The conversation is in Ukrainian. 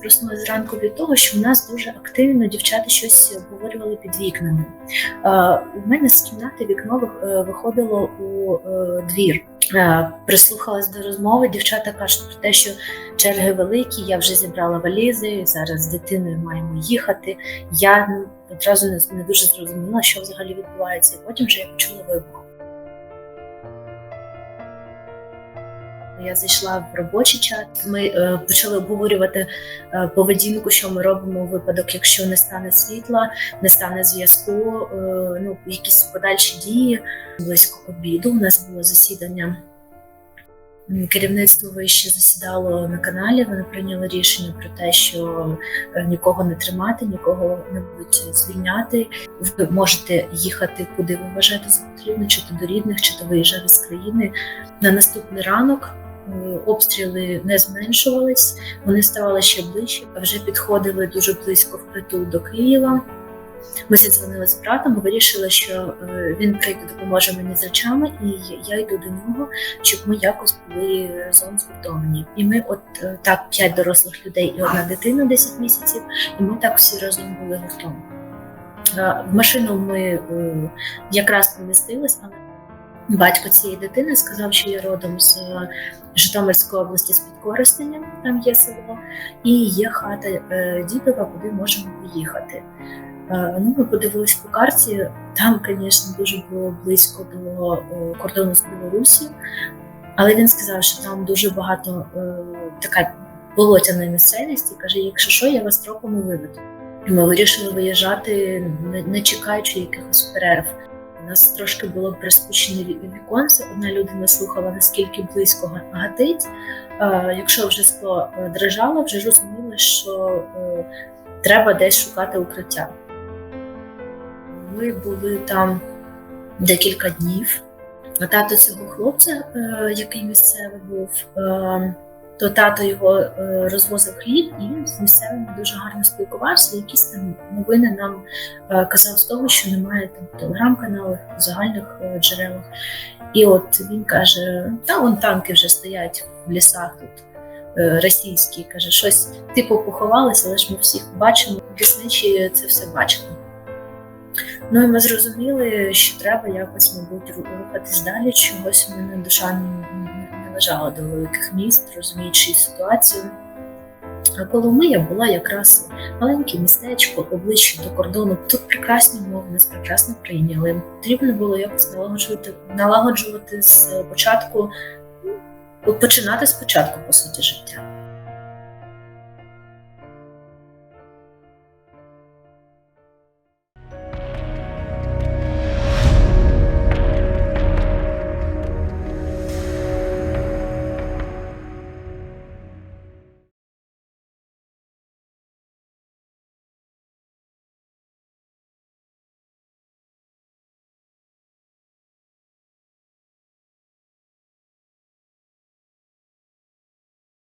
проснулася зранку від того, що в нас дуже активно дівчата щось обговорювали під вікнами. У мене з кімнати вікно е, виходило у е, двір. Е, Прислухалась до розмови. Дівчата кажуть про те, що черги великі, я вже зібрала валізи, зараз з дитиною маємо їхати. Я ну, одразу не, дуже зрозуміла, що взагалі відбувається. Потім вже я почула вибух. Я зайшла в робочий чат. Ми е, почали обговорювати е, поведінку, що ми робимо у випадок, якщо не стане світла, не стане зв'язку, е, ну якісь подальші дії. Близько обіду у нас було засідання. Керівництво вище засідало на каналі. Вони прийняли рішення про те, що е, нікого не тримати, нікого не будуть звільняти. Ви можете їхати, куди ви вважаєте за потрібно, чи то до рідних, чи то виїжджати з країни. На наступний ранок обстріли не зменшувались, вони ставали ще ближче, а вже підходили дуже близько впритул до Києва. Ми зідзвонили з братом, вирішили, що е, він прийде, допоможе мені з речами, і я йду до нього, щоб ми якось були разом згуртовані. І ми, от е, так, п'ять дорослих людей і одна дитина 10 місяців, і ми так всі разом були гуртом. Е, В машину ми якраз помістились, але батько цієї дитини сказав, що я родом з е, Житомирської області з Підкористення, там є село, і є хата е, дідова, куди можемо поїхати. Е, Ну, ми подивились по карті. Там, звісно, дуже було близько до кордону з Білорусі, але він сказав, що там дуже багато така болотяна місцевість, і каже: якщо що, я вас трохи виведу. І ми вирішили виїжджати, не, не чекаючи якихось перерв. Нас трошки було приспущене віконце. Одна людина слухала, наскільки близько га- гатить. Якщо вже скло е, дрижало, вже розуміли, що е, треба десь шукати укриття. Ми були там декілька днів. Тато цього хлопця, е, який місцевий був, е, то тато його е, розвозив хліб, і він з місцевими дуже гарно спілкувався. Якісь там новини нам е, казав з того, що немає там телеграм-каналах, в загальних е, джерелах. І от він каже: та вон танки вже стоять в лісах тут. Російські каже, щось типу поховалися, але ж ми всіх бачимо. Лісничі це все бачимо. Ну і ми зрозуміли, що треба якось, мабуть, рухатись далі. Чогось у мене душа не, не- не лежала до великих міст, розуміючи ситуацію. А Коломия була якраз маленьке містечко обличчя до кордону. Тут прекрасні мови, нас прекрасно прийняли. Потрібно було якось налагоджувати, налагоджувати з початку, починати спочатку, по суті, життя.